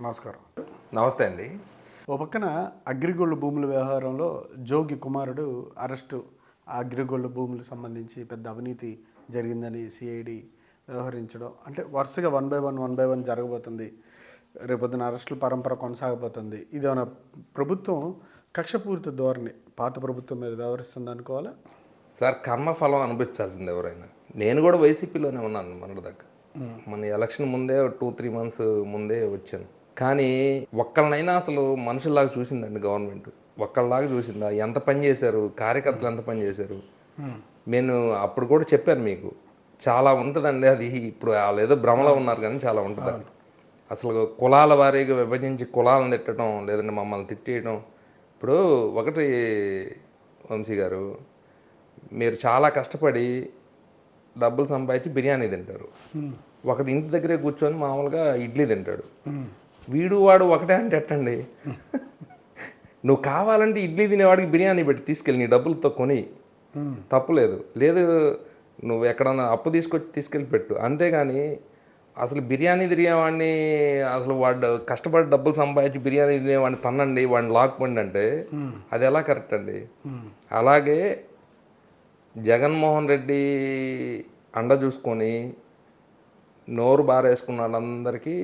నమస్కారం. నమస్తే అండి. ఓ పక్కన అగ్రిగోల్డ్ భూముల వ్యవహారంలో జోగి కుమారుడు అరెస్టు ఆ అగ్రిగోల్డ్ భూములకు సంబంధించి పెద్ద అవినీతి జరిగిందని సిఐడి వ్యవహరించడం అంటే వరుసగా one by one one by one జరగబోతుంది. రేపొద్దున అరెస్టుల పరంపర కొనసాగబోతుంది. ఇది ఏమైనా ప్రభుత్వం కక్షపూరిత ధోరణి పాత ప్రభుత్వం మీద వ్యవహరిస్తుంది అనుకోవాలా? సార్ కర్మఫలం అనిపించాల్సింది ఎవరైనా. నేను కూడా వైసీపీలోనే ఉన్నాను మన దగ్గర. మన ఎలక్షన్ ముందే టూ త్రీ మంత్స్ ముందే వచ్చాను. కానీ ఒక్కళ్ళనైనా అసలు మనుషుల్లాగా చూసిందండి గవర్నమెంట్. ఒక్కళ్ళలాగా చూసిందా? ఎంత పని చేశారు? కార్యకర్తలు ఎంత పని చేశారు? నేను అప్పుడు కూడా చెప్పాను మీకు చాలా ఉంటుందండి అది. ఇప్పుడు వాళ్ళు ఏదో భ్రమలో ఉన్నారు కానీ చాలా ఉంటుందండి. అసలు కులాల వారీగా విభజించి కులాలను తిట్టడం లేదంటే మమ్మల్ని తిట్టేయడం. ఇప్పుడు ఒకటి వంశీ గారు మీరు చాలా కష్టపడి డబ్బులు సంపాదించి బిర్యానీ తింటారు. ఒకటి ఇంటి దగ్గరే కూర్చొని మామూలుగా ఇడ్లీ తింటాడు. వీడు వాడు ఒకటే అంటే ఎట్టండి నువ్వు కావాలంటే ఇడ్లీ తినేవాడికి బిర్యానీ పెట్టి తీసుకెళ్ళి నీ డబ్బులతో కొని. తప్పులేదు లేదు. నువ్వు ఎక్కడన్నా అప్పు తీసుకొచ్చి తీసుకెళ్ళి పెట్టు. అంతేగాని అసలు బిర్యానీ తిరిగేవాడిని అసలు వాడు కష్టపడి డబ్బులు సంపాదించి బిర్యానీ తినేవాడిని తన్నండి వాడిని లాక్కండి అంటే అది ఎలా కరెక్ట్ అండి? అలాగే జగన్మోహన్ రెడ్డి అండ చూసుకొని నోరు బారేసుకున్న వాళ్ళందరికీ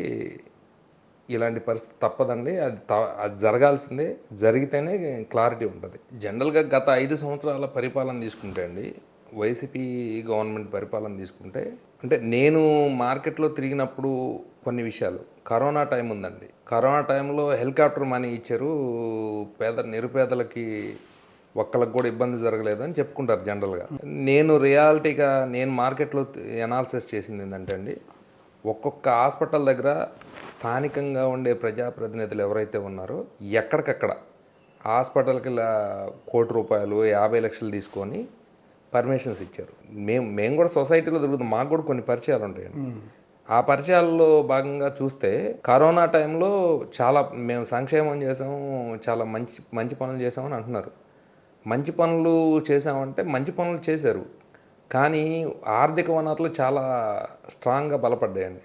ఇలాంటి పరిస్థితి తప్పదండి. అది త- అది జరగాల్సిందే. జరిగితేనే క్లారిటీ ఉంటుంది. జనరల్గా గత ఐదు సంవత్సరాల పరిపాలన తీసుకుంటే అండి వైసీపీ గవర్నమెంట్ పరిపాలన తీసుకుంటే అంటే నేను మార్కెట్లో తిరిగినప్పుడు కొన్ని విషయాలు. కరోనా టైం ఉందండి. కరోనా టైంలో హెలికాప్టర్ మనీ ఇచ్చారు. పేద నిరుపేదలకి ఒక్కళ్ళకి కూడా ఇబ్బంది జరగలేదు అని చెప్పుకుంటారు జనరల్గా. నేను రియాలిటీగా నేను మార్కెట్లో ఎనాలిసిస్ చేసింది ఏంటంటే అండి ఒక్కొక్క హాస్పిటల్ దగ్గర స్థానికంగా ఉండే ప్రజాప్రతినిధులు ఎవరైతే ఉన్నారో ఎక్కడికక్కడ హాస్పిటల్కి ఇలా కోటి రూపాయలు యాభై లక్షలు తీసుకొని పర్మిషన్స్ ఇచ్చారు. మేము మేము కూడా సొసైటీలో దొరుకుతాం మాకు కూడా కొన్ని పరిచయాలు ఉంటాయండి. ఆ పరిచయాల్లో భాగంగా చూస్తే కరోనా టైంలో చాలా మేము సంక్షేమం చేసాము చాలా మంచి మంచి పనులు చేసామని అంటున్నారు. మంచి పనులు చేసామంటే మంచి పనులు చేశారు. కానీ ఆర్థిక వనరులు చాలా స్ట్రాంగ్గా బలపడ్డాయండి.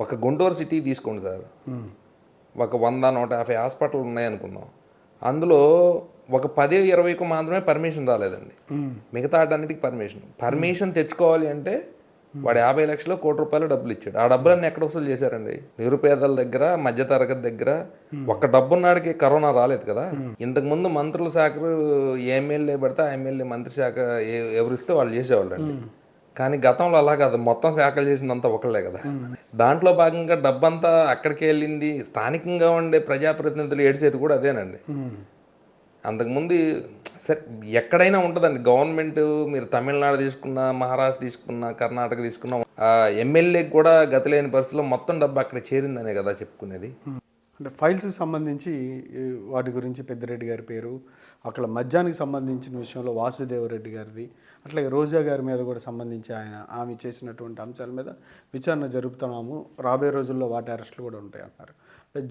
ఒక గుంటూరు సిటీ తీసుకోండి సార్. ఒక వంద నూట యాభై హాస్పిటల్ ఉన్నాయనుకుందాం. అందులో ఒక పది ఇరవైకు మాత్రమే పర్మిషన్ రాలేదండి. మిగతా అన్నిటికి పర్మిషన్. పర్మిషన్ తెచ్చుకోవాలి అంటే వాడు యాభై లక్షలు కోటి రూపాయలు డబ్బులు ఇచ్చాడు. ఆ డబ్బులన్నీ ఎక్కడ వసూలు చేశారండి? నిరుపేదల దగ్గర మధ్యతరగతి దగ్గర. ఒక్క డబ్బున్నాడికి కరోనా రాలేదు కదా? ఇంతకు ముందు మంత్రుల శాఖలు ఏ ఎమ్మెల్యే పడితే ఆ ఎమ్మెల్యే మంత్రి శాఖ ఎవరిస్తే వాళ్ళు చేసేవాళ్ళు అండి కానీ గతంలో అలా కాదు. మొత్తం శాఖలు చేసిందంతా ఒకళ్ళే కదా? దాంట్లో భాగంగా డబ్బంతా అక్కడికి వెళ్ళింది. స్థానికంగా ఉండే ప్రజాప్రతినిధులు ఏడిసేది కూడా అదేనండి. అంతకుముందు సరే ఎక్కడైనా ఉంటుందండి. గవర్నమెంట్ మీరు తమిళనాడు తీసుకున్నా మహారాష్ట్ర తీసుకున్నా కర్ణాటక తీసుకున్నా ఎమ్మెల్యేకి కూడా గతి లేని పరిస్థితిలో మొత్తం డబ్బు అక్కడ చేరిందనే కదా చెప్పుకునేది. అంటే ఫైల్స్కి సంబంధించి వాటి గురించి పెద్దిరెడ్డి గారి పేరు అక్కడ మద్యానికి సంబంధించిన విషయంలో వాసుదేవరెడ్డి గారిది అట్లాగే రోజా గారి మీద కూడా సంబంధించి ఆయన ఆమె చేసినటువంటి అంశాల మీద విచారణ జరుపుతున్నాము. రాబోయే రోజుల్లో వాటి అరెస్టులు కూడా ఉంటాయి అన్నారు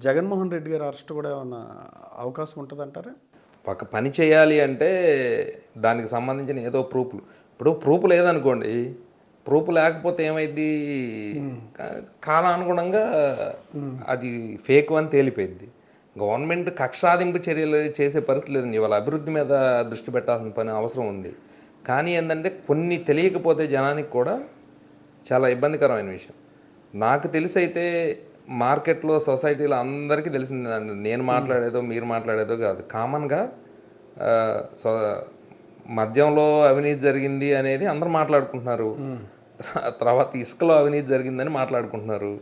జగన్మోహన్ రెడ్డి గారి అరెస్ట్ కూడా ఏమన్నా అవకాశం ఉంటుందంటారా? ఒక పని చేయాలి అంటే దానికి సంబంధించిన ఏదో ప్రూఫ్లు. ఇప్పుడు ప్రూఫ్ లేదనుకోండి ప్రూఫ్ లేకపోతే ఏమైంది కాలానుగుణంగా అది ఫేక్ అని తేలిపోయింది గవర్నమెంట్ కక్షాదింపు చర్యలు చేసే పరిస్థితి లేదండి. ఇవాళ అభివృద్ధి మీద దృష్టి పెట్టాల్సిన పని అవసరం ఉంది. కానీ ఏంటంటే కొన్ని తెలియకపోతే జనానికి కూడా చాలా ఇబ్బందికరమైన విషయం. నాకు తెలిసి అయితే మార్కెట్లో సొసైటీలో అందరికీ తెలిసిందండి. నేను మాట్లాడేదో మీరు మాట్లాడేదో కాదు. కామన్గా సో మద్యంలో అవినీతి జరిగింది అనేది అందరూ మాట్లాడుకుంటున్నారు. తర్వా- తర్వాత ఇసుకలో అవినీతి జరిగిందని మాట్లాడుకుంటున్నారు.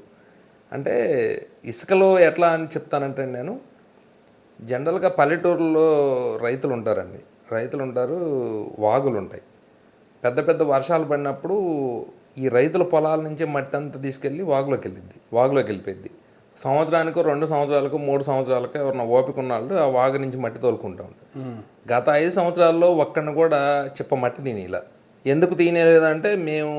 అంటే ఇసుకలో ఎట్లా అని చెప్తానంటే నేను జనరల్గా పల్లెటూరులో రైతులు ఉంటారండి. రైతులు ఉంటారు వాగులు ఉంటాయి. పెద్ద పెద్ద వర్షాలు పడినప్పుడు ఈ రైతుల పొలాల నుంచి మట్టి అంతా తీసుకెళ్ళి వాగులోకి వెళ్ళిద్ది వాగులోకి వెళ్ళిపోయింది సంవత్సరానికో రెండు సంవత్సరాలకు మూడు సంవత్సరాలకు ఎవరన్నా ఓపిక ఉన్న వాళ్ళు ఆ వాగు నుంచి మట్టి తోలుకుంటూ ఉంటారు. గత ఐదు సంవత్సరాల్లో ఒక్కడిని కూడా చెప్ప మట్టి తినేలా. ఎందుకు తినేలేదంటే మేము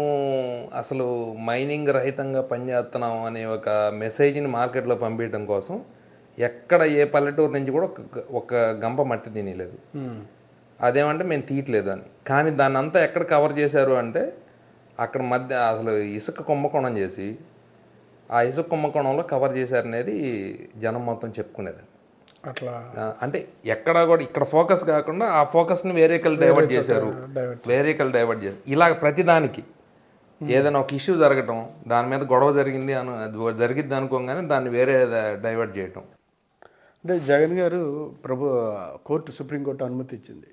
అసలు మైనింగ్ రహితంగా పనిచేస్తున్నాం అనే ఒక మెసేజ్ని మార్కెట్లో పంపించడం కోసం ఎక్కడ ఏ పల్లెటూరు నుంచి కూడా ఒక ఒక గంప మట్టి తినలేదు. అదేమంటే మేము తీయట్లేదు అని కానీ దాన్ని అంతా ఎక్కడ కవర్ చేశారు అంటే అక్కడ మధ్య అసలు ఇసుక కుంభకోణం చేసి ఆ ఇసుక కుంభకోణంలో కవర్ చేశారనేది జనం మొత్తం చెప్పుకునేది. అట్లా అంటే ఎక్కడా కూడా ఇక్కడ ఫోకస్ కాకుండా ఆ ఫోకస్ని వేరేకల్ డైవర్ట్ చేశారు. వేరేకల్ డైవర్ట్ చేశారు. ఇలా ప్రతిదానికి ఏదైనా ఒక ఇష్యూ జరగటం దాని మీద గొడవ జరిగింది అను అది జరిగిద్ది అనుకోగానే దాన్ని వేరే డైవర్ట్ చేయటం. అంటే జగన్ గారు ప్రభు కోర్టు సుప్రీంకోర్టు అనుమతి ఇచ్చింది.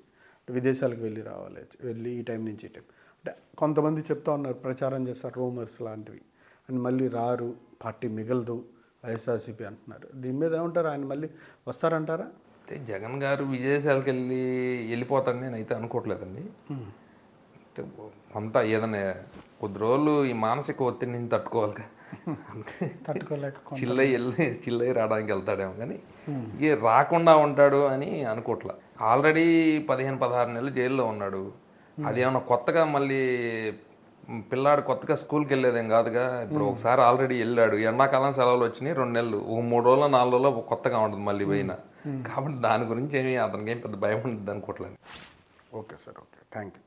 విదేశాలకు వెళ్ళి రావాలి. వెళ్ళి ఈ టైం నుంచి ఈ టైం. అంటే కొంతమంది చెప్తా ఉన్నారు ప్రచారం చేస్తారు రూమర్స్ లాంటివి. అని మళ్ళీ రారు పార్టీ మిగలదు వైఎస్ఆర్సీపీ అంటున్నారు. దీని మీద ఏమంటారు? ఆయన మళ్ళీ వస్తారంటారా? అయితే జగన్ గారు విదేశాలకు వెళ్ళి వెళ్ళిపోతాడని నేను అయితే అనుకోవట్లేదండి. అంటే కొంత ఏదైనా కొద్ది రోజులు ఈ మానసిక ఒత్తిడిని తట్టుకోవాలి తట్టుకోలేక చిల్లై వెళ్ళి చిల్లై రావడానికి వెళ్తాడేమో కానీ ఇక రాకుండా ఉంటాడు అని అనుకోవట్లా ఆల్రెడీ పదిహేను పదహారు నెలలు జైల్లో ఉన్నాడు. అదేమన్నా కొత్తగా మళ్ళీ పిల్లాడు కొత్తగా స్కూల్కి వెళ్ళేదేం కాదుగా? ఇప్పుడు ఒకసారి ఆల్రెడీ వెళ్ళాడు. ఎండాకాలం సెలవులు వచ్చినాయి రెండు నెలలు. ఒక మూడు రోజులు నాలుగు రోజులు కొత్తగా ఉంటుంది మళ్ళీ పోయినా. కాబట్టి దాని గురించి ఏమి అతనికి ఏం పెద్ద భయం ఉంటుంది అనుకోవట్లేదు okay sir okay thank you